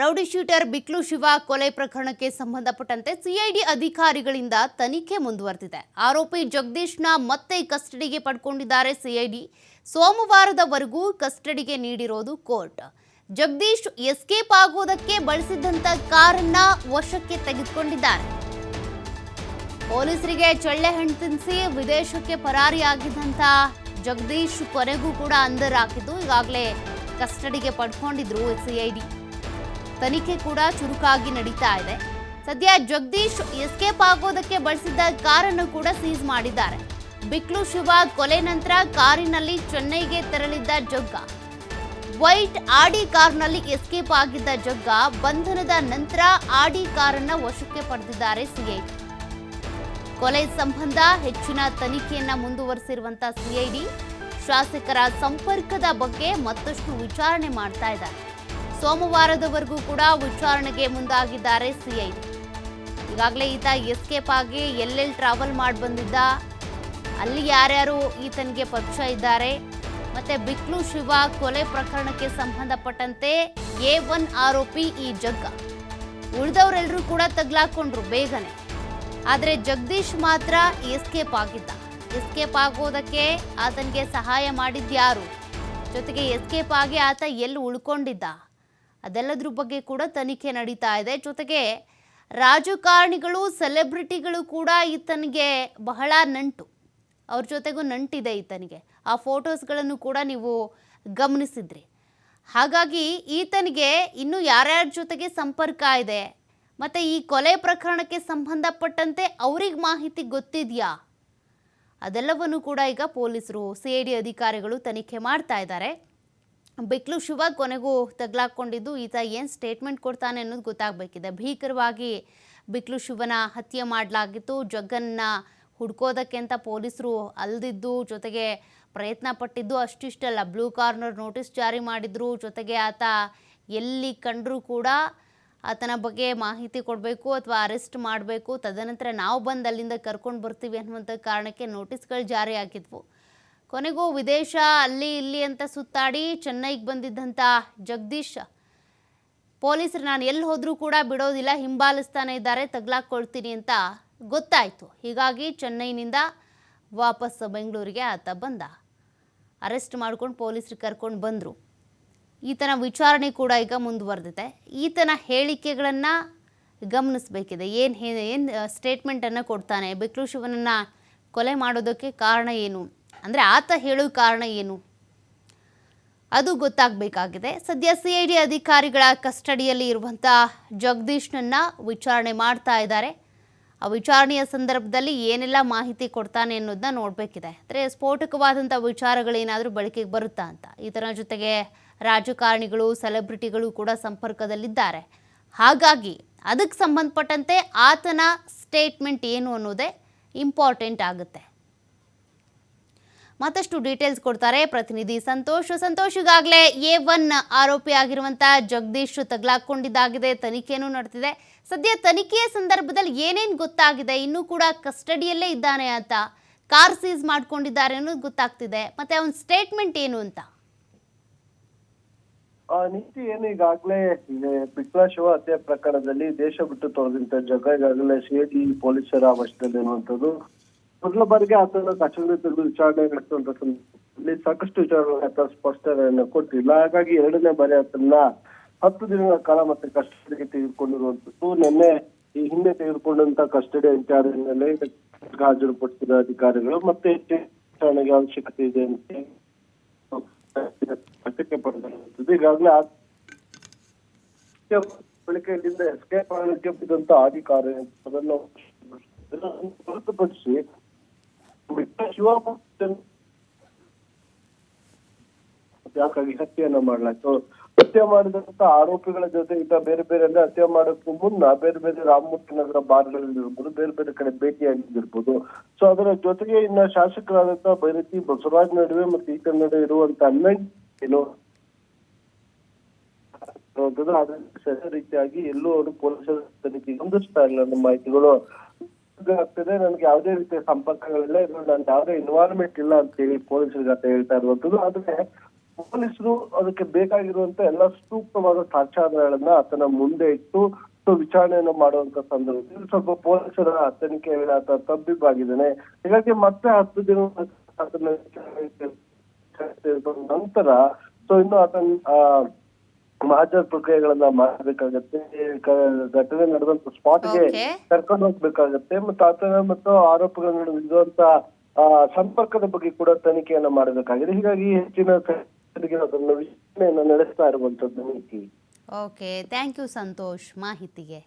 Rowdy shooter ಬಿಕ್ಲು Shiva ಕೊಲೆ ಪ್ರಕರಣಕ್ಕೆ ಸಂಬಂಧಪಟ್ಟಂತೆ ಸಿಐಡಿ ಅಧಿಕಾರಿಗಳಿಂದ ತನಿಖೆ ಮುಂದುವರೆದಿದೆ. ಆರೋಪಿ ಜಗದೀಶ್ನ ಮತ್ತೆ ಕಸ್ಟಡಿಗೆ ಪಡ್ಕೊಂಡಿದ್ದಾರೆ ಸಿಐಡಿ. ಸೋಮವಾರದವರೆಗೂ ಕಸ್ಟಡಿಗೆ ನೀಡಿರೋದು ಕೋರ್ಟ್. ಜಗದೀಶ್ ಎಸ್ಕೇಪ್ ಆಗುವುದಕ್ಕೆ ಬಳಸಿದ್ದಂಥ ಕಾರನ್ನ ವಶಕ್ಕೆ ತೆಗೆದುಕೊಂಡಿದ್ದಾರೆ. ಪೊಲೀಸರಿಗೆ ಚಳ್ಳೆ ಹಣ್ಣು ತಿನ್ನಿಸಿ ವಿದೇಶಕ್ಕೆ ಪರಾರಿಯಾಗಿದ್ದಂಥ ಜಗದೀಶ್ ಕೊನೆಗೂ ಕೂಡ ಅಂದರ್ ಹಾಕಿದ್ದು ಈಗಾಗಲೇ ಕಸ್ಟಡಿಗೆ ಪಡ್ಕೊಂಡಿದ್ರು ಸಿಐಡಿ. ತನಿಖೆ ಕೂಡ ಚುರುಕಾಗಿ ನಡೀತಾ ಇದೆ. ಸದ್ಯ ಜಗದೀಶ್ ಎಸ್ಕೇಪ್ ಆಗೋದಕ್ಕೆ ಬಳಸಿದ್ದ ಕಾರನ್ನು ಕೂಡ ಸೀಸ್ ಮಾಡಿದ್ದಾರೆ. ಬಿಕ್ಲು ಶಿವ ಕೊಲೆ ನಂತರ ಕಾರಿನಲ್ಲಿ ಚೆನ್ನೈಗೆ ತೆರಳಿದ್ದ ಜಗ್ಗ. ವೈಟ್ ಆಡಿ ಕಾರ್ನಲ್ಲಿ ಎಸ್ಕೇಪ್ ಆಗಿದ್ದ ಜಗ್ಗ ಬಂಧನದ ನಂತರ ಆಡಿ ಕಾರನ್ನ ವಶಕ್ಕೆ ಪಡೆದಿದ್ದಾರೆ ಸಿಐಡಿ. ಕೊಲೆ ಸಂಬಂಧ ಹೆಚ್ಚಿನ ತನಿಖೆಯನ್ನ ಮುಂದುವರೆಸಿರುವಂತಹ ಸಿಐಡಿ. ಶಾಸಕರ ಸಂಪರ್ಕದ ಬಗ್ಗೆ ಮತ್ತಷ್ಟು ವಿಚಾರಣೆ ಮಾಡ್ತಾ ಇದ್ದಾರೆ. ಸೋಮವಾರದವರೆಗೂ ಕೂಡ ವಿಚಾರಣೆಗೆ ಮುಂದಾಗಿದ್ದಾರೆ ಸಿಐ. ಈಗಾಗಲೇ ಈತ ಎಸ್ಕೇಪ್ ಆಗಿ ಎಲ್ಲೆಲ್ಲಿ ಟ್ರಾವೆಲ್ ಮಾಡಿ ಬಂದಿದ್ದ, ಅಲ್ಲಿ ಯಾರ್ಯಾರು ಈತನಿಗೆ ಪರಿಚಯ ಇದ್ದಾರೆ, ಮತ್ತೆ ಬಿಕ್ಲು ಶಿವ ಕೊಲೆ ಪ್ರಕರಣಕ್ಕೆ ಸಂಬಂಧಪಟ್ಟಂತೆ ಎ ಒನ್ ಆರೋಪಿ ಈ ಜಗ್ಗ. ಉಳಿದವರೆಲ್ಲರೂ ಕೂಡ ತಗ್ಲಾಕೊಂಡ್ರು ಬೇಗನೆ. ಆದರೆ ಜಗದೀಶ್ ಮಾತ್ರ ಎಸ್ಕೇಪ್ ಆಗಿದ್ದ. ಎಸ್ಕೇಪ್ ಆಗೋದಕ್ಕೆ ಆತನಿಗೆ ಸಹಾಯ ಮಾಡಿದ್ಯಾರು ಜೊತೆಗೆ ಎಸ್ಕೇಪ್ ಆಗಿ ಆತ ಎಲ್ಲಿ ಉಳ್ಕೊಂಡಿದ್ದ? ಅದೆಲ್ಲದ್ರ ಬಗ್ಗೆ ಕೂಡ ತನಿಖೆ ನಡೀತಾ ಇದೆ. ಜೊತೆಗೆ ರಾಜಕಾರಣಿಗಳು ಸೆಲೆಬ್ರಿಟಿಗಳು ಕೂಡ ಈತನಿಗೆ ಬಹಳ ನಂಟು. ಅವ್ರ ಜೊತೆಗೂ ನಂಟಿದೆ ಈತನಿಗೆ. ಆ ಫೋಟೋಸ್ಗಳನ್ನು ಕೂಡ ನೀವು ಗಮನಿಸಿದ್ರಿ. ಹಾಗಾಗಿ ಈತನಿಗೆ ಇನ್ನೂ ಯಾರ್ಯಾರ ಜೊತೆಗೆ ಸಂಪರ್ಕ ಇದೆ, ಮತ್ತು ಈ ಕೊಲೆ ಪ್ರಕರಣಕ್ಕೆ ಸಂಬಂಧಪಟ್ಟಂತೆ ಅವ್ರಿಗೆ ಮಾಹಿತಿ ಗೊತ್ತಿದೆಯಾ? ಅದೆಲ್ಲವನ್ನು ಕೂಡ ಈಗ ಪೊಲೀಸರು, ಸಿ ಐ ಡಿ ಅಧಿಕಾರಿಗಳು ತನಿಖೆ ಮಾಡ್ತಾ ಇದ್ದಾರೆ. ಬಿಕ್ಲು ಶಿವ ಕೊನೆಗೂ ತಗ್ಲಾಕೊಂಡಿದ್ದು, ಈತ ಏನು ಸ್ಟೇಟ್ಮೆಂಟ್ ಕೊಡ್ತಾನೆ ಅನ್ನೋದು ಗೊತ್ತಾಗಬೇಕಿದೆ. ಭೀಕರವಾಗಿ ಬಿಕ್ಲು ಶಿವನ ಹತ್ಯೆ ಮಾಡಲಾಗಿತ್ತು. ಜಗ್ಗನ್ನ ಹುಡ್ಕೋದಕ್ಕೆ ಅಂತ ಪೊಲೀಸರು ಅಲ್ದಿದ್ದು, ಜೊತೆಗೆ ಪ್ರಯತ್ನ ಪಟ್ಟಿದ್ದು ಅಷ್ಟಿಷ್ಟಲ್ಲ. ಬ್ಲೂ ಕಾರ್ನರ್ ನೋಟಿಸ್ ಜಾರಿ ಮಾಡಿದ್ರು. ಜೊತೆಗೆ ಆತ ಎಲ್ಲಿ ಕಂಡರೂ ಕೂಡ ಆತನ ಬಗ್ಗೆ ಮಾಹಿತಿ ಕೊಡಬೇಕು ಅಥವಾ ಅರೆಸ್ಟ್ ಮಾಡಬೇಕು. ತದನಂತರ ನಾವು ಬಂದು ಅಲ್ಲಿಂದ ಕರ್ಕೊಂಡು ಬರ್ತೀವಿ ಅನ್ನುವಂಥ ಕಾರಣಕ್ಕೆ ನೋಟಿಸ್ಗಳು ಜಾರಿ ಆಗಿದ್ವು. ಕೊನೆಗೂ ವಿದೇಶ ಅಲ್ಲಿ ಇಲ್ಲಿ ಅಂತ ಸುತ್ತಾಡಿ ಚೆನ್ನೈಗೆ ಬಂದಿದ್ದಂಥ ಜಗದೀಶ್. ಪೊಲೀಸರು, ನಾನು ಎಲ್ಲಿ ಹೋದರೂ ಕೂಡ ಬಿಡೋದಿಲ್ಲ, ಹಿಂಬಾಲಿಸ್ತಾನೆ ಇದ್ದಾರೆ, ತಗ್ಲಾಕ್ಕೊಳ್ತೀನಿ ಅಂತ ಗೊತ್ತಾಯಿತು. ಹೀಗಾಗಿ ಚೆನ್ನೈನಿಂದ ವಾಪಸ್ ಬೆಂಗಳೂರಿಗೆ ಆತ ಬಂದ. ಅರೆಸ್ಟ್ ಮಾಡ್ಕೊಂಡು ಪೊಲೀಸರು ಕರ್ಕೊಂಡು ಬಂದರು. ಈತನ ವಿಚಾರಣೆ ಕೂಡ ಈಗ ಮುಂದುವರೆದಿದೆ. ಈತನ ಹೇಳಿಕೆಗಳನ್ನು ಗಮನಿಸಬೇಕಿದೆ. ಏನು ಏನು ಸ್ಟೇಟ್ಮೆಂಟನ್ನು ಕೊಡ್ತಾನೆ? ಬಿಕ್ಲು ಶಿವನನ್ನು ಕೊಲೆ ಮಾಡೋದಕ್ಕೆ ಕಾರಣ ಏನು? ಅಂದರೆ ಆತ ಹೇಳೋ ಕಾರಣ ಏನು? ಅದು ಗೊತ್ತಾಗಬೇಕಾಗಿದೆ. ಸದ್ಯ ಸಿ ಐ ಡಿ ಅಧಿಕಾರಿಗಳ ಕಸ್ಟಡಿಯಲ್ಲಿ ಇರುವಂಥ ಜಗದೀಶ್ನನ್ನ ವಿಚಾರಣೆ ಮಾಡ್ತಾ ಇದ್ದಾರೆ. ಆ ವಿಚಾರಣೆಯ ಸಂದರ್ಭದಲ್ಲಿ ಏನೆಲ್ಲ ಮಾಹಿತಿ ಕೊಡ್ತಾನೆ ಅನ್ನೋದನ್ನ ನೋಡಬೇಕಿದೆ. ಅಂದರೆ ಸ್ಫೋಟಕವಾದಂಥ ವಿಚಾರಗಳೇನಾದರೂ ಬೆಳಕಿಗೆ ಬರುತ್ತಾ ಅಂತ. ಈತನ ಜೊತೆಗೆ ರಾಜಕಾರಣಿಗಳು, ಸೆಲೆಬ್ರಿಟಿಗಳು ಕೂಡ ಸಂಪರ್ಕದಲ್ಲಿದ್ದಾರೆ. ಹಾಗಾಗಿ ಅದಕ್ಕೆ ಸಂಬಂಧಪಟ್ಟಂತೆ ಆತನ ಸ್ಟೇಟ್ಮೆಂಟ್ ಏನು ಅನ್ನೋದೇ ಇಂಪಾರ್ಟೆಂಟ್ ಆಗುತ್ತೆ. ಮತ್ತಷ್ಟು ಡೀಟೇಲ್ಸ್ ಕೊಡ್ತಾರೆ ಪ್ರತಿನಿಧಿ ಸಂತೋಷ್. ಸಂತೋಷ್, ಈಗಾಗಲೇ ಎ ಒನ್ ಆರೋಪಿ ಆಗಿರುವಂತಹ ಜಗದೀಶ್ ತಗ್ಲಾಕೊಂಡಿದ್ದಾಗಿದೆ, ತನಿಖೆನೂ ನಡೆದಿದೆ. ಸದ್ಯ ತನಿಖೆಯ ಸಂದರ್ಭದಲ್ಲಿ ಏನೇನು ಗೊತ್ತಾಗಿದೆ, ಇನ್ನೂ ಕೂಡ ಕಸ್ಟಡಿಯಲ್ಲೇ ಇದ್ದಾನೆ ಅಂತ, ಕಾರ್ ಸೀಸ್ ಮಾಡ್ಕೊಂಡಿದ್ದಾರೆ ಅನ್ನೋದು ಗೊತ್ತಾಗ್ತಿದೆ. ಮತ್ತೆ ಅವನ ಸ್ಟೇಟ್ಮೆಂಟ್ ಏನು ಅಂತ? ನೀತಿ ಏನು ಈಗಾಗಲೇ ಪಿಟ್ಲಾ ಶಿವ ಹತ್ಯೆ ಪ್ರಕರಣದಲ್ಲಿ ದೇಶ ಬಿಟ್ಟು ತೊರೆದಂತ ಜಗ, ಈಗಾಗಲೇ ಸಿಐಟಿ ಪೊಲೀಸರ ವಶದಲ್ಲಿರುವಂತದ್ದು ಮೊದಲ ಬಾರಿಗೆ ಆತನ ಕಚೇರಿ ತೆಗೆದು ವಿಚಾರಣೆ ನಡೆಸುವಂತ ಸಂದರ್ಭದಲ್ಲಿ ಸಾಕಷ್ಟು ವಿಚಾರಗಳು ಆತ ಸ್ಪಷ್ಟನೆಯನ್ನು ಕೊಟ್ಟಿಲ್ಲ. ಹಾಗಾಗಿ ಎರಡನೇ ಬಾರಿ ಆತನ್ನ ಹತ್ತು ದಿನಗಳ ಕಾಲ ಮತ್ತೆ ಕಸ್ಟಡಿಗೆ ತೆಗೆದುಕೊಂಡಿರುವಂತದ್ದು ನಿನ್ನೆ ಈ ಹಿಂದೆ ತೆಗೆದುಕೊಂಡಂತ ಕಸ್ಟಡಿ ವಿಚಾರಣೆಯಲ್ಲಿ ಹಾಜರುಪಡಿಸಿದ ಅಧಿಕಾರಿಗಳು ಮತ್ತೆ ವಿಚಾರಣೆಗೆ ಅವಶ್ಯಕತೆ ಇದೆ ಅಂತ ಪಡೆದಿರುವಂತದ್ದು ಈಗಾಗಲೇ ಆ ಬಳಿಕ ಇಲ್ಲಿಂದ ಎಸ್ಕೇಪ್ ಆಗಲಿಕ್ಕೆ ಬಿದ್ದಂತ ಅಧಿಕಾರಿ ಅದನ್ನು ಹೊರತುಪಡಿಸಿ ಶಿವಮೊಗ್ಗ ಯಾಕಾಗಿ ಹತ್ಯೆಯನ್ನ ಮಾಡ್ಲಾಯ್ತು ಹತ್ಯೆ ಮಾಡಿದಂತ ಆರೋಪಿಗಳ ಜೊತೆ ಇದ್ದ ಬೇರೆ ಬೇರೆ ಅಂದ್ರೆ ಹತ್ಯೆ ಮಾಡೋಕ್ಕೂ ಮುನ್ನ ಬೇರೆ ಬೇರೆ ರಾಮಮೂರ್ತಿ ನಗರ ಬಾರ್ಗಳಲ್ಲಿ ಇರ್ಬೋದು ಬೇರೆ ಬೇರೆ ಕಡೆ ಭೇಟಿಯಾಗಿದ್ದಿರ್ಬೋದು ಸೊ ಅದರ ಜೊತೆಗೆ ಇನ್ನ ಶಾಸಕರಾದಂತ ಬೈರತಿ ಬಸವರಾಜ್ ನಡುವೆ ಮತ್ತೆ ಈತ ನಡುವೆ ಇರುವಂತ ಅನ್ನೋ ಏನು ಅನ್ನುವಂಥದ್ದು ಆದ್ರೆ ಸರಿ ರೀತಿಯಾಗಿ ಎಲ್ಲೂ ಅವರು ಪೊಲೀಸರ ತನಿಖೆ ಹೊಂದಿಸ್ತಾ ಇಲ್ಲ ಮಾಹಿತಿಗಳು ಆಗ್ತದೆ, ನನ್ಗೆ ಯಾವುದೇ ರೀತಿಯ ಸಂಪರ್ಕಗಳಿಲ್ಲ, ಇದು ನನ್ಗೆ ಯಾವುದೇ ಇನ್ವಾಲ್ವ್ಮೆಂಟ್ ಇಲ್ಲ ಅಂತ ಹೇಳಿ ಪೊಲೀಸರ ಜೊತೆ ಹೇಳ್ತಾ ಇರುವಂತದ್ದು ಆದ್ರೆ ಪೊಲೀಸರು ಅದಕ್ಕೆ ಬೇಕಾಗಿರುವಂತ ಎಲ್ಲ ಸೂಕ್ತವಾದ ಸಾಕ್ಷ್ಯಾಧಾರಗಳನ್ನ ಆತನ ಮುಂದೆ ಇಟ್ಟು ವಿಚಾರಣೆಯನ್ನು ಮಾಡುವಂತ ಸಂದರ್ಭದಲ್ಲಿ ಸ್ವಲ್ಪ ಪೊಲೀಸರ ತನಿಖೆ ವೇಳೆ ಆತ ತಬ್ಬಿಬ್ಬಾಗಿದ್ದಾನೆ. ಹೀಗಾಗಿ ಮತ್ತೆ ಹತ್ತು ದಿನ ಆತನ ನಂತರ, ಸೊ ಇನ್ನು ಆತನ ಮಹಾಜರ್ ಪ್ರಕ್ರಿಯೆಗಳನ್ನ ಮಾಡಬೇಕಾಗತ್ತೆ ಘಟನೆ ನಡೆದಂತ ಸ್ಪಾಟ್ಗೆ Okay. ಕರ್ಕೊಂಡು ಹೋಗ್ಬೇಕಾಗತ್ತೆ ಮತ್ತು ಆತನ ಮತ್ತು ಆರೋಪಗಳ ನಡುವೆ ಇರುವಂತ ಆ, ಸಂಪರ್ಕದ ಬಗ್ಗೆ ಕೂಡ ತನಿಖೆಯನ್ನ ಮಾಡಬೇಕಾಗಿದೆ. ಹೀಗಾಗಿ ಹೆಚ್ಚಿನ ತನಿಖೆಗೆ ಅದನ್ನ ವಿಚಾರಣೆಯನ್ನ ನಡೆಸ್ತಾ ಇರುವಂತದ್ದು ನೀತಿ. ಓಕೆ ಥ್ಯಾಂಕ್ ಯು ಸಂತೋಷ್ ಮಾಹಿತಿಗೆ.